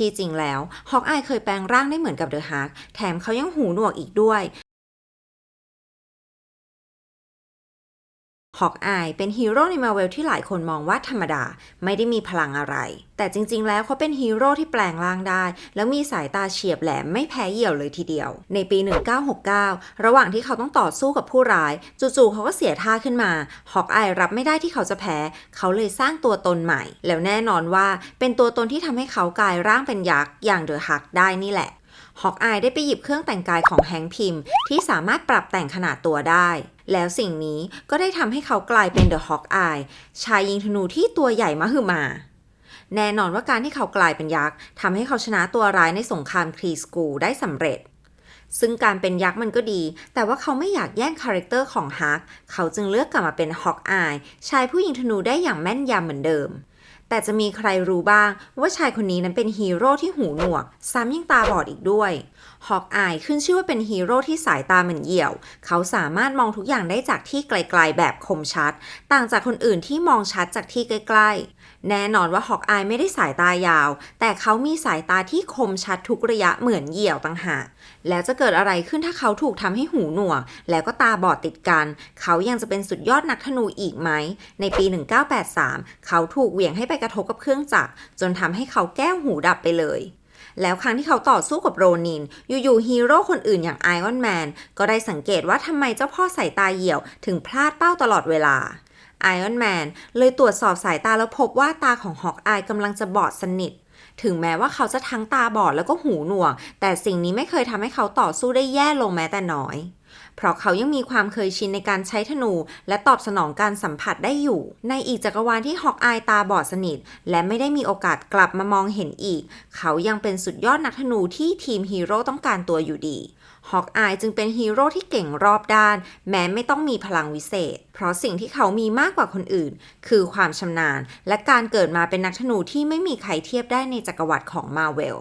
ที่จริงแล้วฮอกอายเคยแปลงร่างได้เหมือนกับเดอะฮาร์กแถมเขายังหูหนวกอีกด้วย ฮอกอายเป็นฮีโร่ในมาเวลที่หลายคนมองว่าธรรมดา ไม่ได้มีพลังอะไร แต่จริง ๆ แล้วเขาเป็นฮีโร่ที่แปลงร่างได้ แล้วมีสายตาเฉียบแหลมไม่แพ้เหยี่ยวเลยทีเดียว ในปี 1969 ระหว่างที่เขาต้องต่อสู้กับผู้ร้าย จู่ๆเขาก็เสียท่าขึ้นมาฮอกอายรับไม่ได้ที่เขาจะแพ้ เขาเลยสร้างตัวตนใหม่ แล้วแน่นอนว่าเป็นตัวตนที่ทำให้เขากลายร่างเป็นยักษ์อย่างเดอะฮักได้นี่แหละฮอกอายได้ไปหยิบเครื่องแต่งกายของแฮงค์พิมที่สามารถปรับแต่งขนาดตัวได้ แล้วสิ่งนี้ก็ได้ทำให้เขากลายเป็นเดอะฮอกอายชายยิงธนูที่ตัวใหญ่มหึมา แน่นอนว่าการที่เขากลายเป็นยักษ์ทำให้เขาชนะตัวร้ายในสงครามครีสกูได้สำเร็จ ซึ่งการเป็นยักษ์มันก็ดี แต่ว่าเขาไม่อยากแย่งคาแรคเตอร์ของฮัก เขาจึงเลือกกลับมาเป็นฮอกอายชายผู้ยิงธนูได้อย่างแม่นยำเหมือนเดิม แต่จะมีใครรู้บ้างว่าชายคนนี้นั้นเป็นฮีโร่ที่หูหนวก ซ้ำยังตาบอดอีกด้วยฮอกอายขึ้นชื่อว่าเป็นฮีโร่ที่สายตาเหมือนเหี่ยว เขาสามารถมองทุกอย่างได้จากที่ไกลๆแบบคมชัด ต่างจากคนอื่นที่มองชัดจากที่ใกล้ๆ แน่นอนว่าฮอกอายไม่ได้สายตายาว แต่เขามีสายตาที่คมชัดทุกระยะเหมือนเหี่ยวต่างหากแล้วจะเกิดอะไรขึ้นถ้าเขาถูกทำให้หูหนวก แล้วก็ตาบอดติดกัน เขายังจะเป็นสุดยอดนักธนูอีกไหมในปี 1983 เขาถูกเหวี่ยงให้ไปกระทบกับเครื่องจักรจนทำให้เขาแก้วหูดับไปเลย แล้วครั้งที่เขาต่อสู้กับโรนิน อยู่ๆฮีโร่คนอื่นอย่างไอออนแมนก็ได้สังเกตว่าทำไมเจ้าพ่อสายตาเหี่ยวถึงพลาดเป้าตลอดเวลาไอออนแมนเลยตรวจสอบสายตาแล้วพบว่าตาของฮอกอายกำลังจะบอดสนิท ถึงแม้ว่าเขาจะทั้งตาบอดแล้วก็หูหนวก แต่สิ่งนี้ไม่เคยทำให้เขาต่อสู้ได้แย่ลงแม้แต่น้อย เพราะเขายังมีความเคยชินในการใช้ธนู และตอบสนองการสัมผัสได้อยู่ ในอีกจักรวาลที่ฮอกอายตาบอดสนิท และไม่ได้มีโอกาสกลับมามองเห็นอีก เขายังเป็นสุดยอดนักธนูที่ทีมฮีโร่ต้องการตัวอยู่ดีฮอกอายจึงเป็นฮีโร่ที่เก่งรอบด้าน แม้ไม่ต้องมีพลังวิเศษ เพราะสิ่งที่เขามีมากกว่าคนอื่น คือความชำนาญ และการเกิดมาเป็นนักธนูที่ไม่มีใครเทียบได้ในจักรวรรดิของมาเวล